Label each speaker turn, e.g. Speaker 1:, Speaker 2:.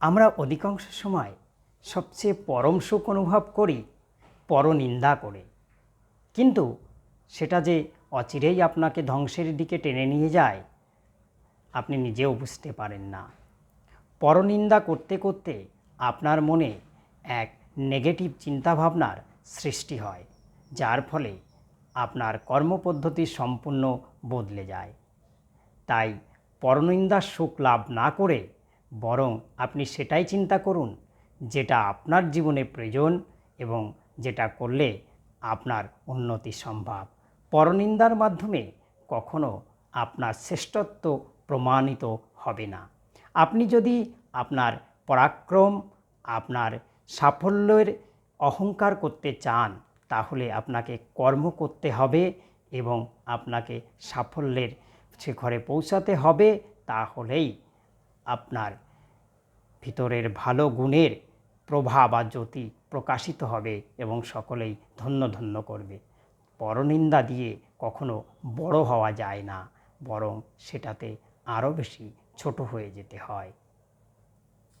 Speaker 1: আমরা অধিকাংশ সময় সবচেয়ে পরম সুখ অনুভব করি, পরনিন্দা করে। কিন্তু সেটা যে অচিরেই আপনাকে ধ্বংসের দিকে টেনে নিয়ে যায়, আপনি নিজেও বুঝতে পারেন না। পরনিন্দা করতে করতে আপনার মনে এক নেগেটিভ চিন্তাভাবনার সৃষ্টি হয়, যার ফলে আপনার কর্মপদ্ধতি সম্পূর্ণ বদলে যায়। তাই পরনিন্দার সুখ লাভ না করে বরং আপনি সেটাই চিন্তা করুন, যেটা আপনার জীবনে প্রয়োজন এবং যেটা করলে আপনার উন্নতি সম্ভব। পরনিন্দার মাধ্যমে কখনো আপনার শ্রেষ্ঠত্ব প্রমাণিত হবে না। আপনি যদি আপনার পরাক্রম, আপনার সাফল্যের অহংকার করতে চান, তাহলে আপনাকে কর্ম করতে হবে এবং আপনাকে সাফল্যের শিখরে পৌঁছাতে হবে। তাহলেই আপনার ভিতরের ভালো গুণের প্রভা বা জ্যোতি প্রকাশিত হবে এবং সকলেই ধন্য ধন্য করবে। পরনিন্দা দিয়ে কখনো বড় হওয়া যায় না, বরং সেটাতে আরও বেশি ছোট হয়ে যেতে হয়।